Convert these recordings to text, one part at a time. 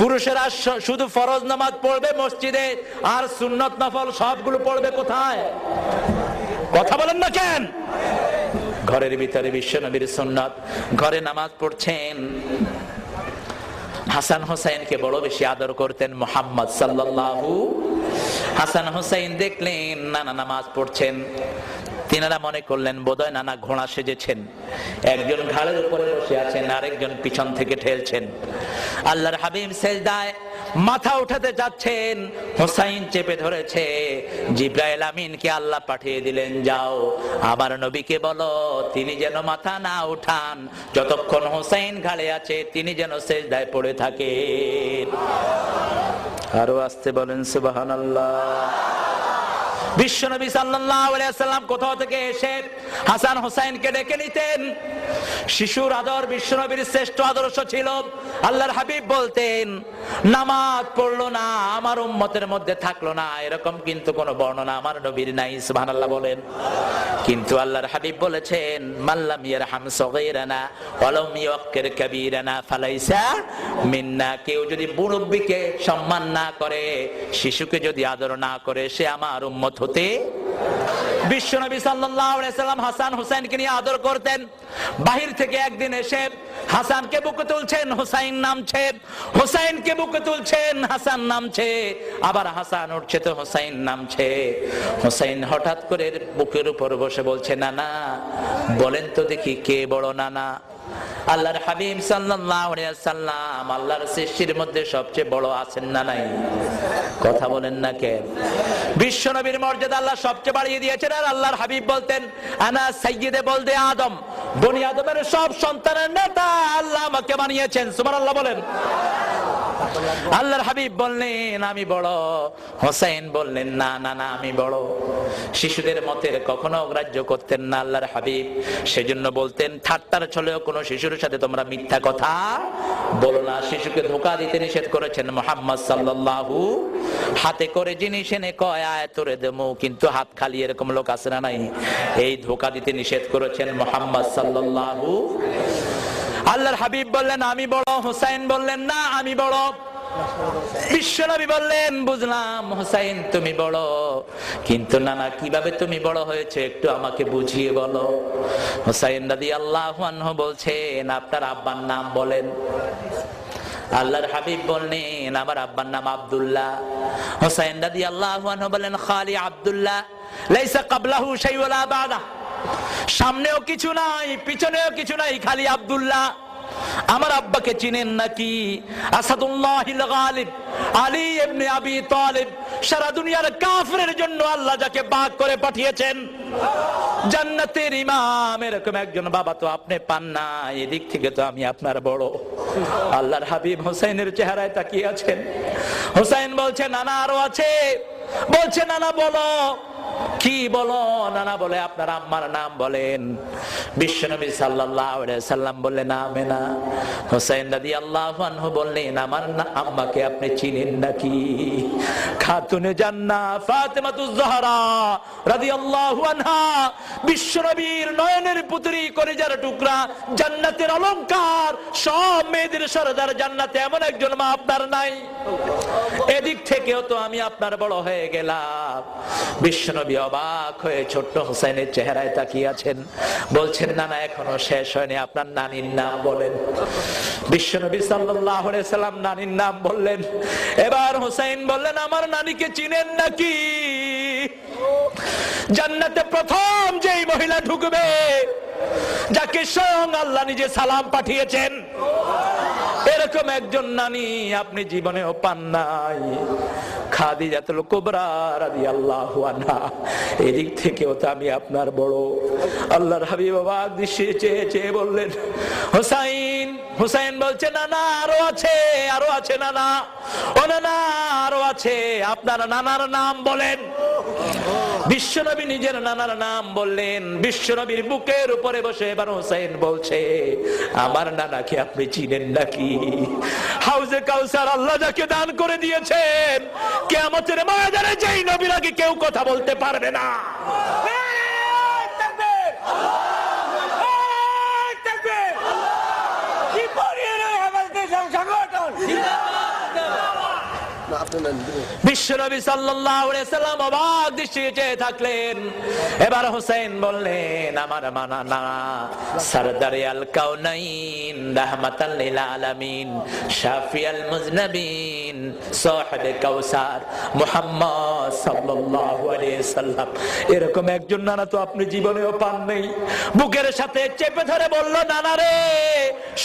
পুরুষেরা শুধু ফরজ নামাজ পড়বে মসজিদে, আর সুন্নত নফল সবগুলো পড়বে কোথায়? কথা বলেন না কেন? ঘরের ভিতরে বিশ্ব নবীর সুন্নত, ঘরে নামাজ পড়ছেন। হাসান হোসাইনকে বড় বেশি আদর করতেন মোহাম্মদ সাল্লাল্লাহু, হাসান হোসাইন দেখলেন নানা নামাজ পড়ছেন। তিনারা মনে করলেন, বোধহয় নানা ঘোড়া সেজেছেন। একজন ঘাড়ের উপরে বসে আছেন, আরেকজন পিছন থেকে ঠেলছেন। আল্লাহর হাবিব সেজদায় মাথা উঠাতে যাচ্ছেন, হোসাইন চেপে ধরেছে, জিব্রাইল আমিনকে আল্লাহ পাঠিয়ে দিলেন, যাও। আমার নবীকে বলো, তিনি যেন মাথা না উঠান, যতক্ষণ হোসাইন ঘাড়ে আছে, তিনি যেন সেজদায় পড়ে থাকেন। আরও আসতে বলেন, সুবহানাল্লাহ। বিশ্বনবী সাল্লাম কোথাও থেকে এসে হাসান হোসাইনকে ডেকে নিতেন। শিশুর আদর বিশ্বনবীর শ্রেষ্ঠ আদর্শ ছিল। আল্লাহর হাবিব বলতেন, নামাজ পড়ল না, আমার উম্মতের মধ্যে থাকল না। এরকম কিন্তু কোনো বর্ণনা আমার নবীর নাই, সুবহানাল্লাহ বলেন। কিন্তু আল্লাহর হাবিব বলেছেন মাল্লাম ইয়ারহাম সগীরানা ওয়ালাম ইয়াক্কির কাবীরানা ফালাইসা মিন্না। কেউ যদি মুরব্বিকে সম্মান না করে, শিশুকে যদি আদর না করে, সে আমার উম্মত হতে বিশ্বনবী সাল্লাম হাসান হুসাইনকে নিয়ে আদর করতেন। বাহির থেকে একদিন এসে হাসানকে বুকে তুলছেন, হুসাইন নামছে। হুসাইনকে বুকে তুলছেন, হাসান নামছে। আবার হাসান উঠছে তো হুসাইন নামছে। হুসাইন হঠাৎ করে বুকের উপর বসে বলছে, নানা, বলেন তো দেখি কে বড় নানা? আল্লাহর হাবিব সাল্লাম আল্লাহর সৃষ্টির মধ্যে সবচেয়ে বড় আছেন না নাই? কথা বলেন না কে? বিশ্ব নবীর মর্যাদা আল্লাহ সবচেয়ে বাড়িয়ে দিয়েছেন আর আল্লাহর হাবিব বলতেন, আনা সাইয়দে বলতে আদম। বনি আদমের সব সন্তানের নেতা আল্লাহ আমাকে বানিয়েছেন। সুবহানাল্লাহ বলেন। আল্লাহর হাবিব বললেন, আমি বড়। হোসেন বললেন, না না না, আমি বড়। শিশুদের মতের কখনো অগ্রাহ্য করতেন না আল্লাহর হাবিব। সেজন্য বলতেন ঠাট্টার ছলেও কোনো শিশুর সাথে তোমরা মিথ্যা কথা বলো না। শিশুকে ধোকা দিতে নিষেধ করেছেন মোহাম্মদ সাল্লাল্লাহু। হাতে করে জিনিস এনে কয়, আয়, তোরে দেবো কিন্তু হাত খালি এরকম লোক আছে না নাই? এই ধোকা দিতে নিষেধ করেছেন মোহাম্মদ সাল্লাল্লাহু আল্লাহর হাবিব বললেন, আমি বড়, হোসাইন বললেন, না, আমি বড়। বিশ্বনবী বললেন, বুঝলাম, হোসাইন, তুমি বড়। কিন্তু না না কীভাবে তুমি বড় হয়েছে একটু আমাকে বুঝিয়ে বলো। হোসাইন দাদি আল্লাহ বলছেন, আপনার আব্বার নাম বলেন। আল্লাহর হাবিব বললেন, আমার আব্বার নাম আবদুল্লাহ। হোসাইন দাদি আল্লাহ বলেন খালি আব্দুল্লাহ, লাইসা কাবলাহু শাইওয়ালা বাদা। সামনেও কিছু নাই, পিছনেও কিছু নাই, খালি আব্দুল্লাহ। আমার আব্বাকে চিনেন নাকি? আবি তালিব, সারা দুনিয়ার কাফেরের জন্য আল্লাহ যাকে করে পাঠিয়েছেন। জান্নাতের ইমাম, এরকম একজন বাবা তো আপনি পান না, এদিক থেকে তো আমি আপনার বড়। আল্লাহর হাবিব হোসেনের চেহারায় তাকিয়ে আছেন। হোসেন বলছে, নানা আরও আছে? বলছে, নানা বলো। কি বলো? নানা বলে আপনার আম্মার নাম বলেন। বিশ্বনবী সাল্লাম বললেন, আমেনা। হোসেন দাদি আল্লাহু বললেন, আমার না, আম্মাকে আপনি চিনেন নাকি? খাতুনে জাহরা রাদিয়াল্লাহু আনহা বিশ্বনবীর নয়নের পুত্রী কলিজার টুকরা, জান্নাতের অলংকার, সব মেয়েদের সরদার জান্নাতে এমন একজন মা আপনার নাই। এদিক থেকেও তো আমি আপনার বড় হয়ে গেলাম। বিশ্বনবী অবাক হয়ে ছোট্ট হোসেনের চেহারায় তাকিয়ে আছেন। বলছেন, না না, এখনও শেষ হয়নি। আপনার নানির নাম বলেন। বিশ্বনবী সাল্লাম নানির নাম বললেন। এবার হোসাইন বললেন, আমার নানিকে চিনেন নাকি? জান্নাতে প্রথম যেই মহিলা ঢুকবে, যাকে স্বয়ং আল্লাহ নিজে সালাম পাঠিয়েছেন। এরকম একজন নানি আপনি জীবনেও পান নাই। খাদিজাতুল কুবরা রাদিয়াল্লাহু আনহা। এদিক থেকেও তো আমি আপনার বড়। আল্লাহর হাবিব অবাক দৃশ্যে চেয়ে চেয়ে বললেন, হোসাইন, হুসাইন বলছে না না আরও আছে আরও আছে না না ও না না আরও আছে। আপনার নানার নাম বলেন। বিশ্বনবী নিজের নানার নাম বললেন, বিশ্বনবীর বুকের উপরে বসে এবার হোসেন বলছে, আমার নানাকে আপনি চিনেন নাকি? হাউজে কাউসার আল্লাহ যাকে দান করে দিয়েছেন কেমতের ময়দানে যেই নবীর কেউ কথা বলতে পারবে না কি পরিয়ে আমাদের সংগঠন বিশ্বনবী সাল্লাম অবাক দৃষ্টিতে চেয়ে থাকলেন। এবার হোসেন বললেন, আমার মানা না, সরদার আল কাউনাইন রাহমাতাল লিল আলামিন শাফিয়াল মুজনাবিন সাহিব কাউসার মুহাম্মদ সাল্লাল্লাহু আলাইহি সাল্লাম। এরকম একজন নানা তো আপনি জীবনেও পান নেই। বুকের সাথে চেপে ধরে বলল, নানা রে,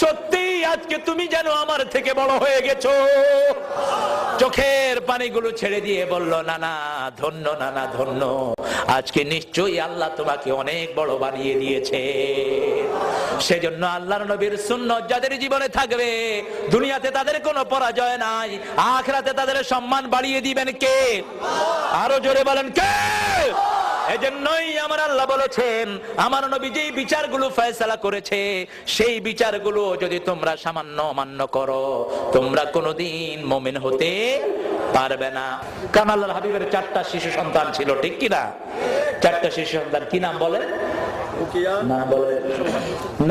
সত্যি আজকে তুমি যেন আমার থেকে বড় হয়ে গেছো। চোখের পানিগুলো ছেড়ে দিয়ে বলল, নানা, ধন্য নানা, ধন্য। আজকে নিশ্চয়ই আল্লাহ তোমাকে অনেক বড় বানিয়ে দিয়েছে। সেজন্য আল্লাহর নবীর সুন্নত যাদের জীবনে থাকবে, দুনিয়াতে তাদের কোনো পরাজয় নাই, আখরাতে তাদের সম্মান বাড়িয়ে দিবেন কে? আরও জোরে বলেন কে? এজন্যই আমার আল্লাহ বলেছেন, আমার নবী যেই বিচারগুলো ফয়সালা করেছে, সেই বিচারগুলো যদি তোমরা সামান্য অমান্য করো, তোমরা কোনোদিন মমিন হতে পারবে না। কারণ আল্লাহর হাবিবের চারটা শিশু সন্তান ছিল, ঠিক কি না চারটা শিশু সন্তান, কি নাম বলেন?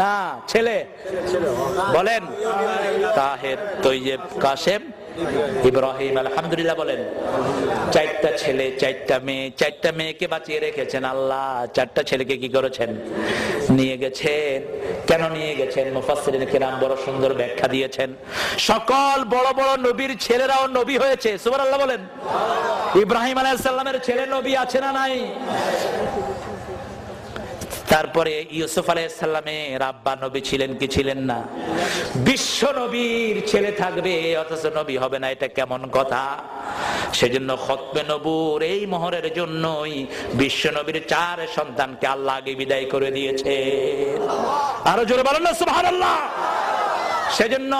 না ছেলে। বলেন। তাহের তৈয়ব কাসেম ইব্রাহিম, আলহামদুলিল্লাহ বলেন। চারটা ছেলে, চারটা মেয়ে, চারটা মেয়েকে বাঁচিয়ে রেখেছেন আল্লাহ। চারটা ছেলেকে কি করেছেন? নিয়ে গেছেন। কেন নিয়ে গেছেন? মুফাসসিরিন কিরাম বড় সুন্দর ব্যাখ্যা দিয়েছেন। সকল বড় বড় নবীর ছেলেরাও নবী হয়েছে। সুবহানাল্লাহ বলেন। ইব্রাহিম আলাইহিস ছেলে নবী আছে না নাই? তারপরে ইউসুফ আলাইসাল্লামের আব্বা নবী ছিলেন কি ছিলেন না? বিশ্ব নবীর ছেলে থাকবে, অথচ নবী হবে না, এটা কেমন কথা? সেজন্য খতমে নবুর এই মোহরের জন্যই বিশ্ব নবীর চার সন্তানকে আল্লাহ আগে বিদায় করে দিয়েছে। আরও জোরে বলেন না, সুবহানাল্লাহ! সেজন্য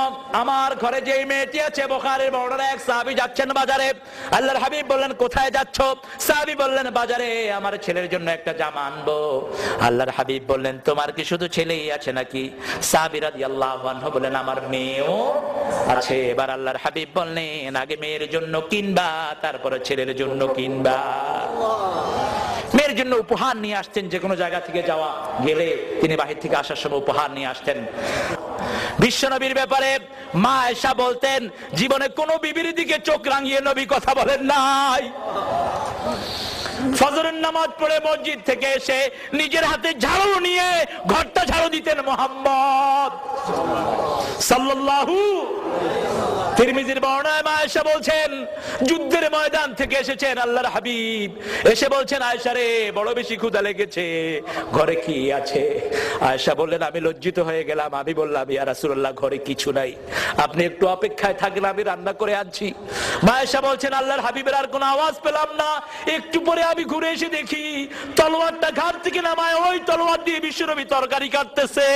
আমার ঘরে যে মেয়েটি আছে, বোখারের বড়রা এক সাহাবি যাচ্ছেন বাজারে। আল্লাহর হাবিব বললেন, কোথায় যাচ্ছ? সাহাবি বললেন, বাজারে, আমার ছেলের জন্য একটা জামা আনব। আল্লাহর হাবিব বললেন, তোমার কি শুধু ছেলেই আছে নাকি? সাহাবি আমার মেয়েও আছে। এবার আল্লাহর হাবিব বললেন, আগে মেয়ের জন্য কিনবা, তারপরে ছেলের জন্য কিনবা। মেয়ের জন্য উপহার নিয়ে আসতেন যে কোনো জায়গা থেকে যাওয়া গেলে তিনি বাহির থেকে আসার সময় উপহার নিয়ে আসতেন। বিশ্বনবীর ব্যাপারে মা এসা বলতেন, জীবনে কোন বিবির দিকে চোখ রাঙিয়ে নবী কথা বলেন নাই। ফজরের নামাজ পড়ে মসজিদ থেকে এসে নিজের হাতে ঝাড়ু নিয়ে ঘরটা ঝাড়ু দিতেন মোহাম্মদ। সাল্লাল্লাহু তিরমিজির বর্ণায় মা আয়েশা বলছেন, যুদ্ধের ময়দান থেকে এসেছেন আল্লাহর হাবিব। এসে বলছেন আয়সা রে, বড় বেশি ক্ষুদা লেগেছে। ঘরে কি আছে? আয়েশা বললেন, আমি লজ্জিত হয়ে গেলাম। আমি বললাম, ইয়া রাসূলুল্লাহ, ঘরে কিছু নাই। আপনি একটু অপেক্ষায় থাকলে আমি রান্না করে আনছি। মা আয়েশা বলছেন, আল্লাহর হাবিবের আর কোনো আওয়াজ পেলাম না। একটু পরে আমি ঘুরে এসে দেখি, তলোয়ারটা ঘাট থেকে নামায় ওই তলোয়ার দিয়ে বিশ্বনবী তরকারি কাটতেছে।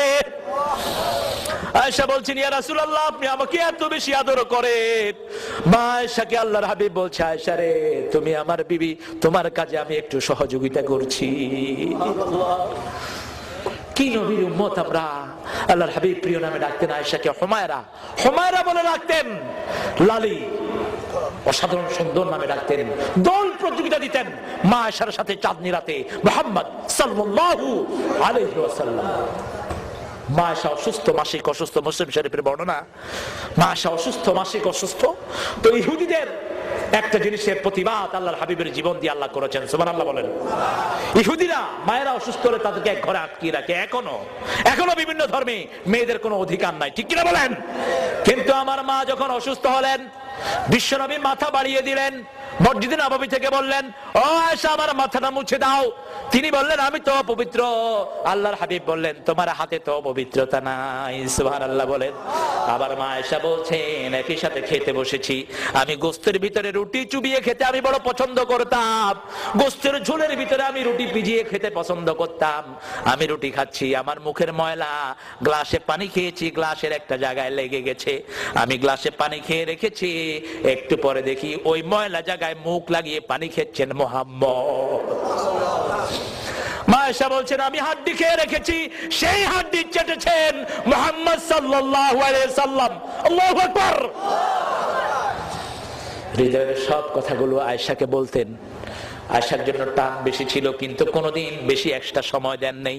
আয়েশা বলছেন, ইয়া রাসূলুল্লাহ, আপনি আমাকে এত বেশি আদর করেন মা আয়েশাকে আল্লাহর হাবিব বলছে, আয়েশা রে, তুমি আমার বিবি, তোমার কাজে আমি একটু সহযোগিতা করছি। কি নবীর উম্মত আমরা? আল্লাহর হাবিব প্রিয় নামে ডাকতেন হুমায়রা। হুমায়রা বলে ডাকতেন, লালি, অসাধারণ সুন্দর নামে ডাকতেন, দল প্রতিযোগিতা দিতেন মা সাথে চাঁদনি রাতে, মোহাম্মদ সাল্লাল্লাহু আলাইহি ওয়াসাল্লাম। মা আয়েশা অসুস্থ, মাসিক অসুস্থ, মুসলিম শরীফের বর্ণনা। মা আয়েশা অসুস্থ, মাসিক অসুস্থ। তো ইহুদিদের একটা জিনিসের প্রতিবাদ আল্লাহর হাবিবের জীবন দিয়ে আল্লাহ করেছেন। সুবহানাল্লাহ বলেন। ইহুদিরা, মায়েরা অসুস্থ হলে তাদেরকে এক ঘরে আটকিয়ে রাখে। এখনও এখনও বিভিন্ন ধর্মে মেয়েদের কোনো অধিকার নাই। ঠিক কিনা বলেন? কিন্তু আমার মা যখন অসুস্থ হলেন, বিশ্বনবী মাথা বাড়িয়ে দিলেন। মসজিদে নবমী থেকে বললেন, ও আয়েশা, আমার মাথাটা মুছে দাও। তিনি বললেন, আমি তো পবিত্র। আল্লাহর হাবিব বললেন, তোমার হাতে তো পবিত্রতা নাই। সুবহানাল্লাহ বলেন। আবার মা আয়েশা বলছেন, একই সাথে খেতে বসেছি। আমি গোস্তের ভিতরে রুটি চুবিয়ে খেতে আমি বড় পছন্দ করতাম। গোস্তের ঝোলের ভিতরে আমি রুটি ভিজিয়ে খেতে পছন্দ করতাম। আমি রুটি খাচ্ছি, আমার মুখের ময়লা গ্লাসে পানি খেয়েছি, গ্লাসের একটা জায়গায় লেগে গেছে। আমি গ্লাসে পানি খেয়ে রেখেছি, একটু পরে দেখি ওই ময়লা জায়গায় মুখ লাগিয়ে পানি খেচ্ছেন মোহাম্মদ। আমি হাড্ডি খেয়ে রেখেছি, সেই হাড্ডি চেটেছেন মোহাম্মদ সাল্লাম হৃদয়ের সব কথাগুলো আয়েশাকে বলতেন। আয়েশার জন্য টান বেশি ছিল, কিন্তু কোনোদিন বেশি একটা সময় দেন নেই।